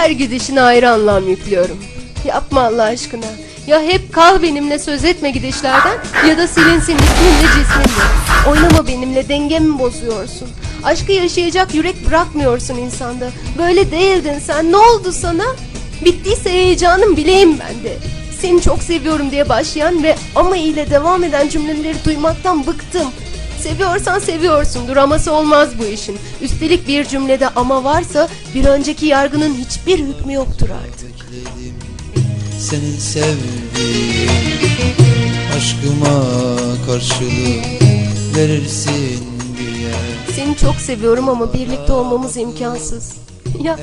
Her gidişine ayrı anlam yüklüyorum. Yapma Allah aşkına. Ya hep kal benimle söz etme gidişlerden ya da silinsin isminle cisminle. Oynama benimle dengemi bozuyorsun. Aşkı yaşayacak yürek bırakmıyorsun insanda. Böyle değildin sen ne oldu sana? Bittiyse heyecanım bileyim ben de. Seni çok seviyorum diye başlayan ve ama ile devam eden cümleleri duymaktan bıktım. Seviyorsan seviyorsundur aması olmaz bu işin. Üstelik bir cümlede ama varsa bir önceki yargının hiçbir hükmü yoktur artık. Senin sevdiğin Aşkıma karşılık Verirsin diye Seni çok seviyorum ama birlikte olmamız imkansız. Ya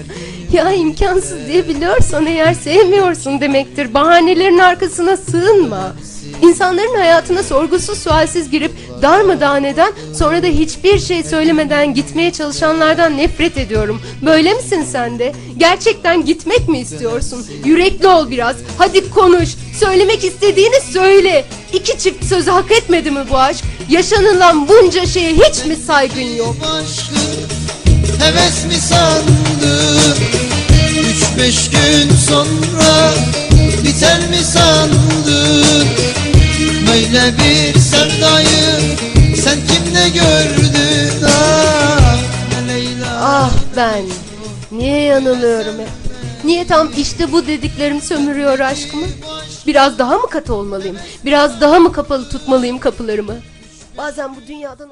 ya imkansız diye biliyorsan eğer sevmiyorsun demektir. Bahanelerin arkasına sığınma. İnsanların hayatına sorgusuz sualsiz girip darmadağın eden sonra da hiçbir şey söylemeden gitmeye çalışanlardan nefret ediyorum. Böyle misin sen de? Gerçekten gitmek mi istiyorsun? Yürekli ol biraz. Hadi konuş. Söylemek istediğini söyle. İki çift sözü hak etmedi mi bu aşk? Yaşanılan bunca şeye hiç mi saygın yok? Aşkı heves mi sandın Üç beş gün sonra Biter mi sandın Böyle bir sevdayı ben. Niye yanılıyorum hep? Niye tam işte bu dediklerim sömürüyor aşkımı? Biraz daha mı katı olmalıyım? Biraz daha mı kapalı tutmalıyım kapılarımı? Bazen bu dünyadan